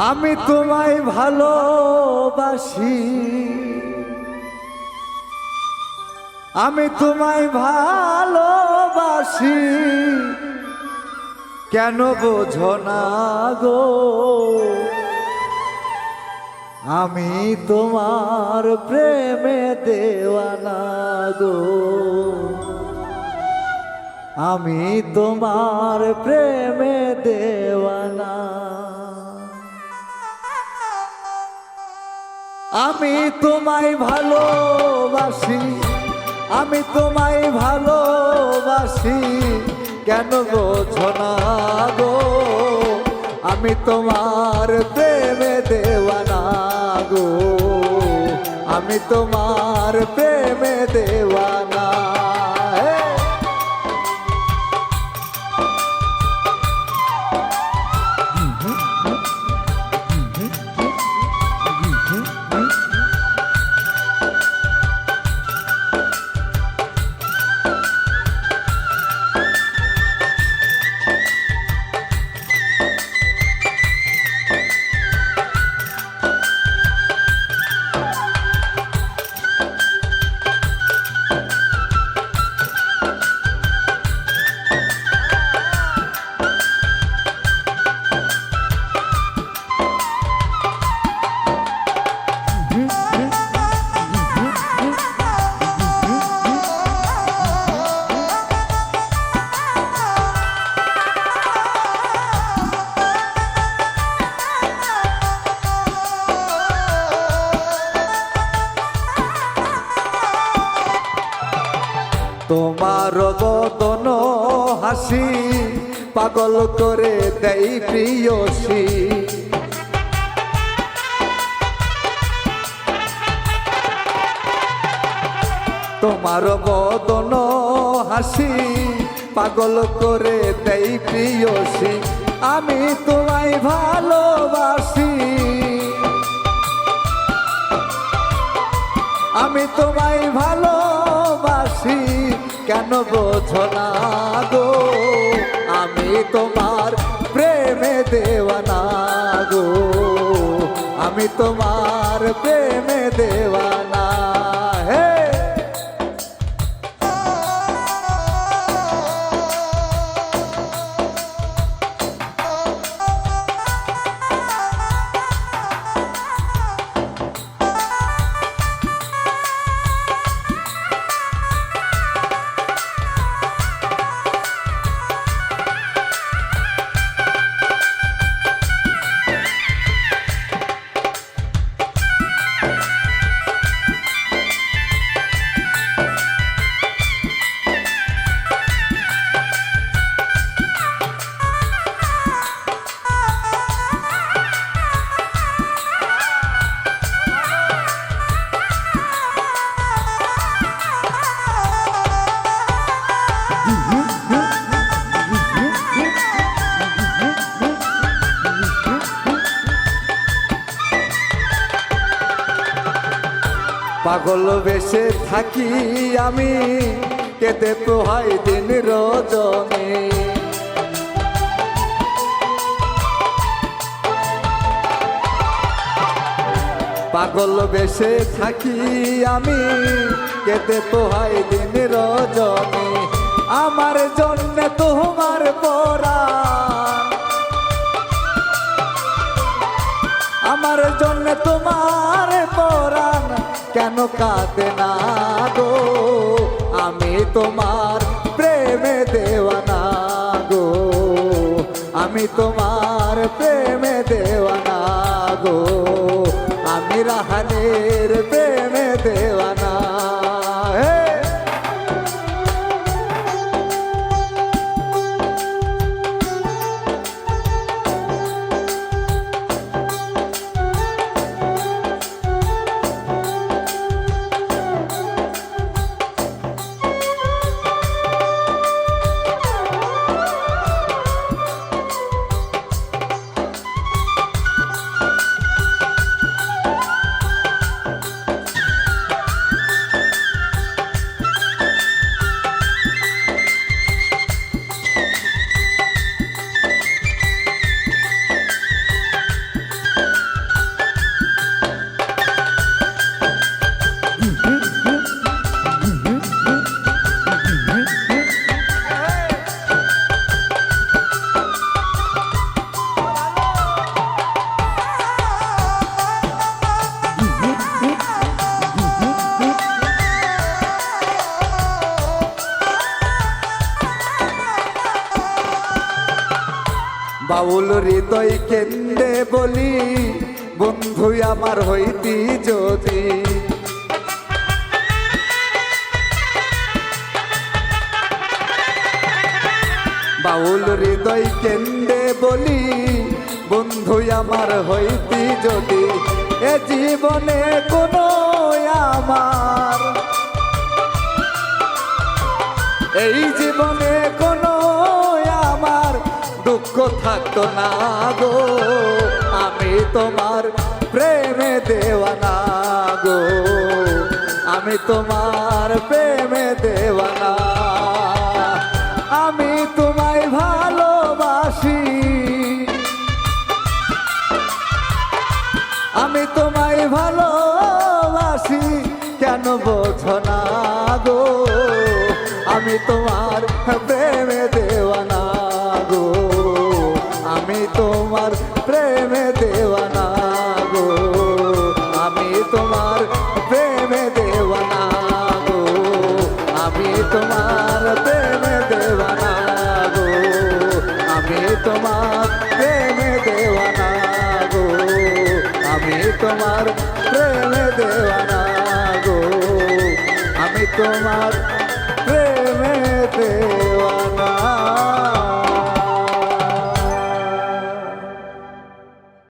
আমি তোমায় ভালোবাসি। আমি তোমায় ভালোবাসি। কেন বোঝো না গো? আমি তোমার প্রেমে দেওয়ানা গো। আমি তোমার প্রেমে দেওয়ানা আমি তোমায় ভালোবাসি, আমি তোমায় ভালোবাসি, কেন গো না গো? আমি তোমার প্রেমে দেওয়ানা গো, আমি তোমার প্রেমে দেওয়ানা তোমার বদন হাসি পাগল করে দেই প্রিয়সী। তোমার বদন হাসি পাগল করে দেই প্রিয়সী। আমি তোমায় ভালোবাসি। আমি তোমায় ভালোবাসি। কেন বোঝো না গো? আমি তোমার প্রেমে দেওয়ানা গো। আমি তোমার প্রেমে দেওয়ানা পাগল বেশে থাকি আমি কেতে তো হয় দিন রজনে। পাগল বেশে থাকি আমি কেতে হয় দিন রজনে। আমার জন্য তোমার পরা। আমার জন্য তোমার পরাণ। কেন কাঁদে না গো? আমি তোমার প্রেমে দেওয়ানা গো। আমি তোমার প্রেমে দেওয়ানা গো। বাউল হৃদয় কেন্দ্রে বলি, বন্ধু আমার হইতি যদি। বাউল হৃদয় কেন্দ্রে বলি, বন্ধু আমার হইতি যদি। এ জীবনে কোনো আমার। এই জীবনে থাকতো না গো। আমি তোমার প্রেমে দেওয়ানা গো। আমি তোমার প্রেমে দেওয়ানা। আমি তোমায় ভালোবাসি। আমি তোমায় ভালোবাসি। কেন বোঝো না গো? আমি তোমার আমি তোমার প্রেমে দেওয়ানা গো। আমি তোমার